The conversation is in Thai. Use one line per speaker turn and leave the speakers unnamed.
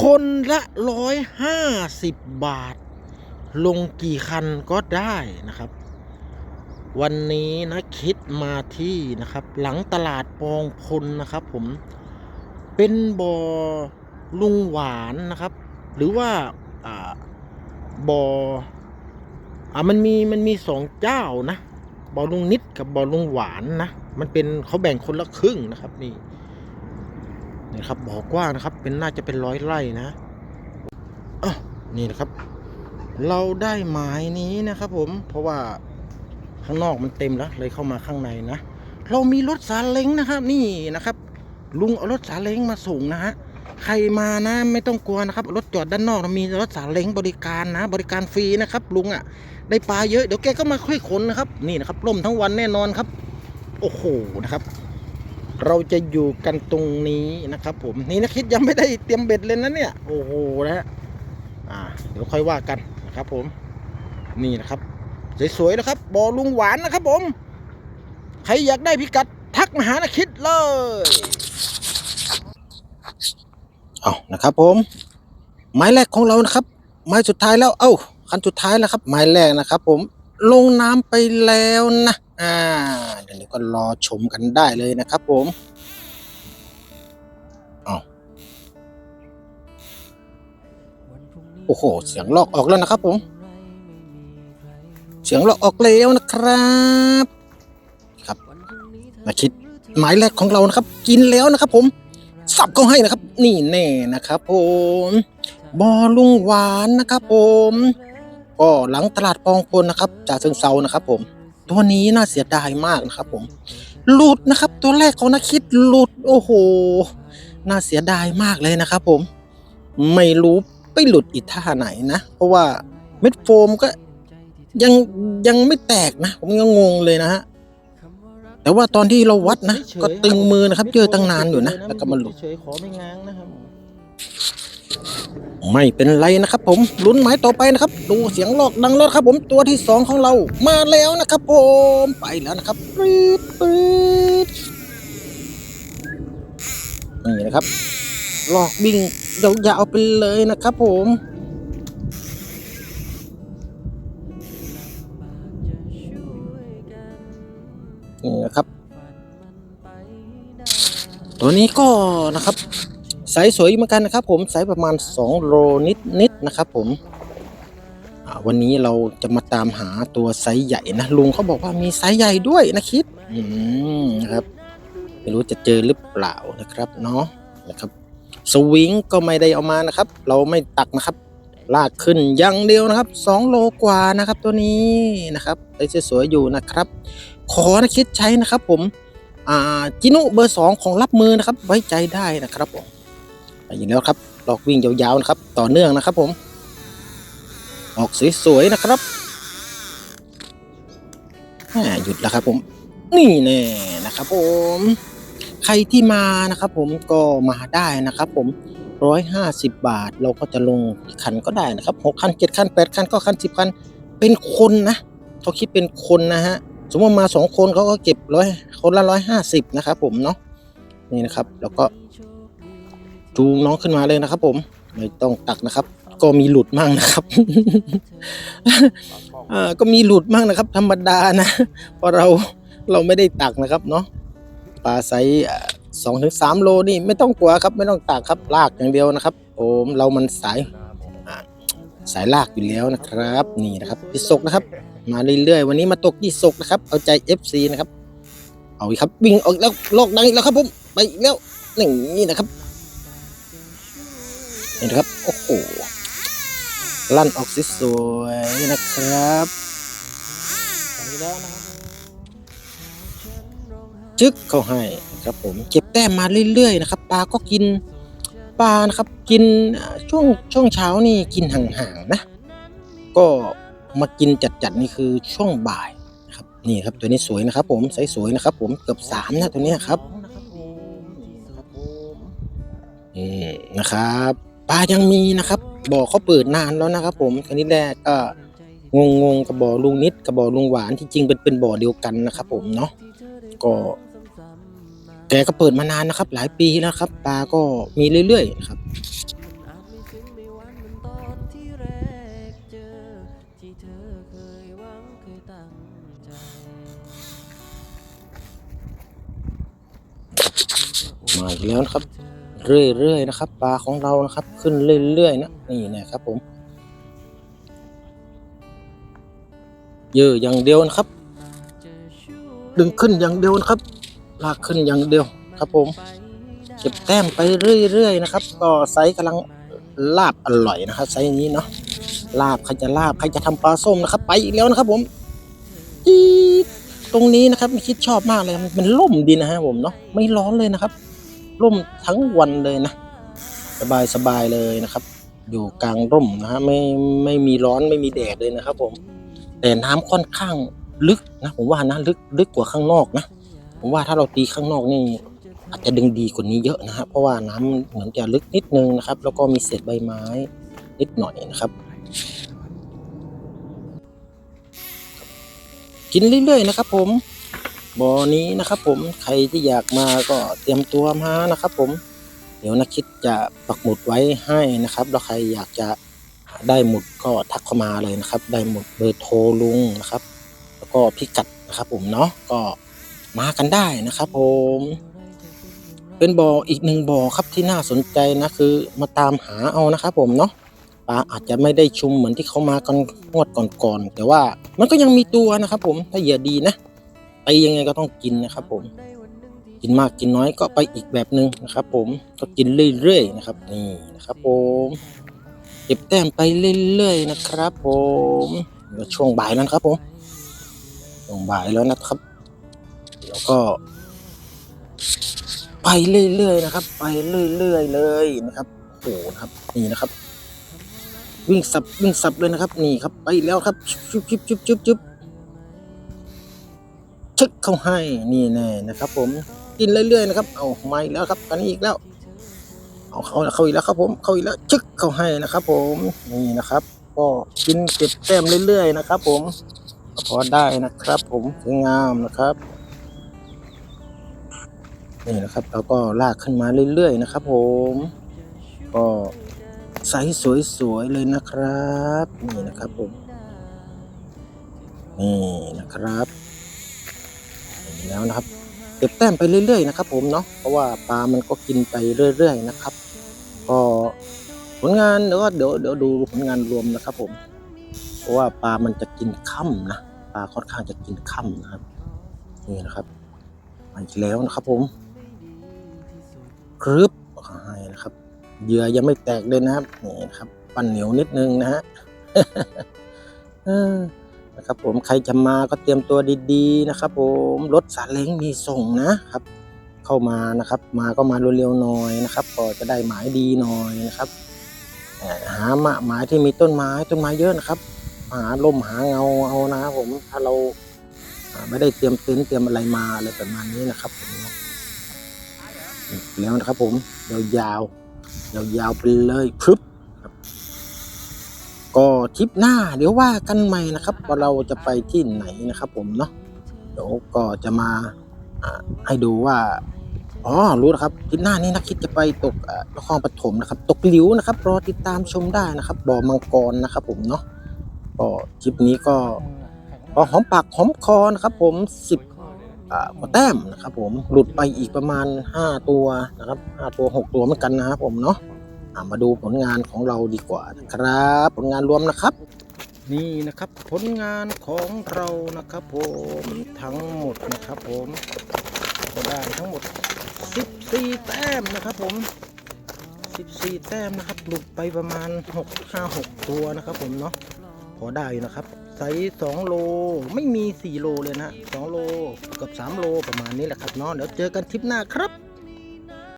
คนละร้อยห้าสิบบาท ลงกี่คันก็ได้นะครับ วันนี้นะคิดมาที่นะครับ หลังตลาดปองพลนะครับ ผมเป็นบ่อลุงหวานนะครับ หรือว่าอ่าบ่ออ่ามันมีมันมีสองเจ้านะบ่อลุงนิดกับบ่อลุงหวานนะ มันเป็นเขาแบ่งคนละครึ่งนะครับนี่ นี่ครับบ่อกว้างนะครับ เป็นน่าจะเป็นร้อยไร่นะอะนี่นะครับ เราได้หมายนี้นะครับ ผม เพราะว่าข้างนอกมันเต็มแล้ว เลยเข้ามาข้างในนะ เรามีรถสาเล้งนะครับ นี่นะครับ ลุงเอารถสาเล้งมาส่งนะฮะใครมานะไม่ต้องกลัวนะครับรถจอดด้านนอกมีรถสาเล้งบริการนะ บริการฟรีนะครับ ลุงอะ ได้ปลาเยอะเดี๋ยวแกก็มาค่อยขนนะครับ นี่นะครับร่มทั้งวันแน่นอนครับ โอ้โหนะครับ เราจะอยู่กันตรงนี้นะครับผมนี่นะคิดยังไม่ได้เตรียมเบ็ดเลยนะเนี่ยโอ้โหนะฮะอ่าเดี๋ยวค่อยว่ากันนะครับผมนี่นะครับสวยๆนะครับบอลุงหวานนะครับผม ใครอยากได้พิกัดทักมาหานะคิดเลยเอานะครับผมหมายแรกของเรานะครับหมายสุดท้ายแล้วเอ้าคันสุดท้ายแล้วครับหมายแรกนะครับ ผมลงน้ำไปแล้วนะ อ่าเดี๋ยวก็รอชมกันได้เลยนะครับผมเอาโอ้โห เสียงลอกออกแล้วนะครับผม เสียงลอกออกแล้วนะครับ ครับมาคิดหมายแรกของเรานะครับ กินแล้วนะครับ ผมสับเขาให้นะครับ นี่แน่นะครับ ผมบอลุงหวานนะครับ ผมก็หลังตลาดปองพลนะครับจากเชิงเซานะครับ ผม ตัวนี้น่าเสียดายมากนะครับผมหลุดนะครับ ตัวแรกของนักคิดหลุดโอ้โห น่าเสียดายมากเลยนะครับผม ไม่รู้ไปหลุดอีกท่าไหนนะ เพราะว่าเม็ดโฟมก็ยังยังไม่แตกนะ ผมยังงงเลยนะฮะแต่ว่าตอนที่เราวัดนะ ก็ตึงมือนะครับเจอตั้งนานอยู่นะ แล้วก็มาหลุด
เฉยขอ ไม่
เป็นไรนะครับผมลุ้นหมายต่อไปนะครับ ดูเสียงลอกดังแล้วครับผมตัวที่สองของเรามาแล้วนะครับผมไปแล้วนะครับปื๊ดปื๊ดนี่นะครับลอกบิ่งยาวๆไปเลยนะครับผมนี่นะครับ ตัวนี้ก็นะครับ ไซส์สวยเหมือนกันนะครับผมไซส์ประมาณ 2 โลนิดๆนะครับผมวันนี้เราจะมาตามหาตัวไซส์ใหญ่นะลุงเขาบอกว่ามีไซส์ใหญ่ด้วยนะคิดอืมนะครับไม่รู้จะเจอหรือเปล่านะครับเนาะนะครับ สวิงก็ไม่ได้เอามานะครับ เราไม่ตักนะครับ ลากขึ้นอย่างเดียวนะครับ 2 โลกว่านะครับตัวนี้นะครับไซส์สวยอยู่นะครับ ขอนะคิดใช้นะครับผมอ่าจิโนเบอร์สองของรับมือนะครับ ไว้ใจได้นะครับผม อยู่แล้วครับลอกวิ่งยาวๆนะครับ ต่อเนื่องนะครับผม ออกสวยๆนะครับแหม่หยุดแล้วครับผม นี่แน่นะครับผม ใครที่มานะครับผมก็มาได้นะครับผมร้อยห้าสิบบาท เราก็จะลงกี่คันก็ได้นะครับหกคันเจ็ดคันแปดคันก็คันสิบคัน เป็นคนนะเขาคิดเป็นคนนะฮะสมมติมาสองคนเขาก็เก็บร้อยคนละร้อยห้าสิบนะครับผมเนาะนี่นะครับ แล้วก็ จูงน้องขึ้นมาเลยนะครับ ผมไม่ต้องตักนะครับ ก็มีหลุดมั่งนะครับก็มีหลุดมั่งนะครับ ธรรมดานะเพราะเราเราไม่ได้ตักนะครับเนาะปลาไซส์สองถึงสามโลนี่ไม่ต้องกลัวครับ ไม่ต้องตักครับลากอย่างเดียวนะครับผมเรามันสายสายลากอยู่แล้วนะครับ นี่นะครับพิศกนะครับ มาเรื่อยๆวันนี้มาตกยี่สกนะครับ เอาใจ FC นะครับ เอาอีกครับวิ่งออกแล้วโลกดังอีกแล้วครับผมไปแล้วนี่นะครับ นี่นะครับ โอ้โห ลั่นออกสวยๆนะครับ
ไปแล้วนะครับ
จึ๊กเขาให้นะครับผมเก็บแต้มมาเรื่อยๆนะครับปลาก็กินปลานะครับกินอ่าช่วงช่วงเช้านี่กินห่างๆนะ ก็มากินจัดๆนี่คือช่วงบ่ายนะครับนี่ครับตัวนี้สวยนะครับผมไซส์สวยนะครับผมเกือบสามนะตัวเนี้ยครับ
นะครับผมนี่นะครับผม
อืมนะครับ ปลายังมีนะครับบ่อเขาเปิดนานแล้วนะครับ ผมครั้นี้แรกก็งงงกับบ่อลุงนิดกับบ่อลุงหวานที่จริงเป็นเป็นบ่อเดียวกันนะครับ ผมเนาะก็แกก็เปิดมานานนะครับ หลายปีแล้วครับ ปลาก็มีเรื่อยๆครับมาแล้วนะครับ เรื่อยๆนะครับ ปลาของเรานะครับ ขึ้นเรื่อยๆนะนี่นะครับผมเยอะอย่างเดียวนะครับ ดึงขึ้นอย่างเดียวนะครับ ลากขึ้นอย่างเดียวครับผมเก็บแต้มไปเรื่อยๆนะครับ ก็ไซส์กำลังลาบอร่อยนะครับไซส์นี้เนาะลาบใครจะลาบใครจะทำปลาส้มนะครับ ไปอีกแล้วนะครับผมจี๊ดตรงนี้นะครับไม่คิดชอบมากเลยมันเป็นร่มดีนะฮะผมเนาะไม่ร้อนเลยนะครับ ร่มทั้งวันเลยนะ สบายสบายเลยนะครับ อยู่กลางร่มนะฮะไม่ไม่มีร้อนไม่มีแดดเลยนะครับ ผม แต่น้ำค่อนข้างลึกนะ ผมว่านะลึกลึกกว่าข้างนอกนะ ผมว่าถ้าเราตีข้างนอกนี่อาจจะดึงดีกว่านี้เยอะนะครับเพราะว่าน้ำเหมือนจะลึกนิดนึงนะครับ แล้วก็มีเศษใบไม้นิดหน่อยนะครับ กินเรื่อยๆนะครับ ผม บ่อนี้นะครับ ผมใครที่อยากมาก็เตรียมตัวมานะครับ ผม เดี๋ยวนักคิดจะปักหมุดไว้ให้นะครับแล้วใครอยากจะได้หมุดก็ทักเข้ามาเลยนะครับ ได้หมุดเบอร์โทรลุงนะครับ แล้วก็พิกัดนะครับ ผมเนาะก็มากันได้นะครับ ผม เป็นบ่ออีกหนึ่งบ่อครับที่น่าสนใจนะคือ มาตามหาเอานะครับ ผมเนาะปลาอาจจะไม่ได้ชุมเหมือนที่เขามากันงวดก่อนๆแต่ว่ามันก็ยังมีตัวนะครับ ผมถ้าเหยื่อดีนะ ไปยังไงก็ต้องกินนะครับผม กินมากกินน้อยก็ไปอีกแบบหนึ่งนะครับผมก็กินเรื่อยๆนะครับนี่นะครับผมเก็บแต้มไปเรื่อยๆนะครับ ผมเดี๋ยวช่วงบ่ายแล้วนครับผมช่วงบ่ายแล้วนะครับแล้วก็ ไปเรื่อยๆนะครับ ไปเรื่อยๆเลยนะครับโอ้โหนะครับนี่นะครับ วิ่งสับวิ่งสับเลยนะครับ นี่ครับไปแล้วครับจุ๊บจุ๊บจุ๊บจุ๊บ จุ๊บชึกเข้าให้นี่แน่นะครับ ผมกินเรื่อยๆนะครับเอาไมาอีกแล้วครับตอนนี้อีกแล้วเอาเขาเขาอีกแล้วครับผมเขาอีกแล้วชึกเข้าให้นะครับ ผมนี่นะครับ ก็กินเก็บแต้มเรื่อยๆนะครับ ผมก็พอได้นะครับ ผมสวยงามนะครับนี่นะครับเราก็ลากขึ้นมาเรื่อยๆนะครับ ผม ก็ไซส์สวยๆเลยนะครับ นี่นะครับผมนี่นะครับ แล้วนะครับเก็บแต้มไปเรื่อยๆนะครับผมเนาะเพราะว่าปลามันก็กินไปเรื่อย ๆ นะครับ ก็ผลงานเดี๋ยวก็เดี๋ยวเดี๋ยวดูผลงานรวมนะครับ ผม เพราะว่าปลามันจะกินค่ำนะปลาค่อนข้างจะกินค่ำนะครับนี่นะครับมาอีกแล้วนะครับผมครึบให้นะครับเหยื่อยังไม่แตกเลยนะครับนี่นะครับ ปั้นเหนียวนิดนึงนะฮะ นะครับผมใครจะมาก็เตรียมตัวดีๆนะครับ ผมรถสาเล้งมีส่งนะครับ เข้ามานะครับ มาก็มาเร็วๆหน่อยนะครับก็จะได้หมายดีหน่อยนะครับหาหมาหมายที่มีต้นไม้ต้นไม้เยอะนะครับ หาลมหาเงาเอานะครับผมถ้าเราไม่ได้เตรียมเต็นท์เตรียมอะไรมาอะไรประมาณนี้นะครับผมแล้วนะครับผมยาวๆยาวๆไปเลยครึบครับ ก็ทริปหน้าเดี๋ยวว่ากันใหม่นะครับว่าเราจะไปที่ไหนนะครับ ผมเนาะเดี๋ยวก็จะมาให้ดูว่าอ๋อรู้แล้วครับทริปหน้านี้นักคิดจะไปตกนครปฐมนะครับ ตกหลิวนะครับ รอติดตามชมได้นะครับบ่อมังกรนะครับ ผมเนาะก็ทริปนี้ก็พอหอมปากหอมคอนะครับ ผมสิบอ่าแต้มนะครับ ผมหลุดไปอีกประมาณ 5 ตัวนะครับ5ตัว 6 ตัวเหมือนกันนะครับผมเนาะ มาดูผลงานของเราดีกว่านะครับ ผลงานรวมนะครับ นี่นะครับผลงานของเรานะครับผมทั้งหมดนะครับผมก็ได้ทั้งหมด 14 แต้มนะครับผม 14 แต้มนะครับหลุดไปประมาณ 6 5 6 ตัวนะครับผมเนาะพอได้อยู่นะครับไซส์2โลไม่มี 4 โลเลยนะฮะ2โลกับ 3 โลประมาณนี้แหละครับเนาะเดี๋ยวเจอกันทริปหน้าครับ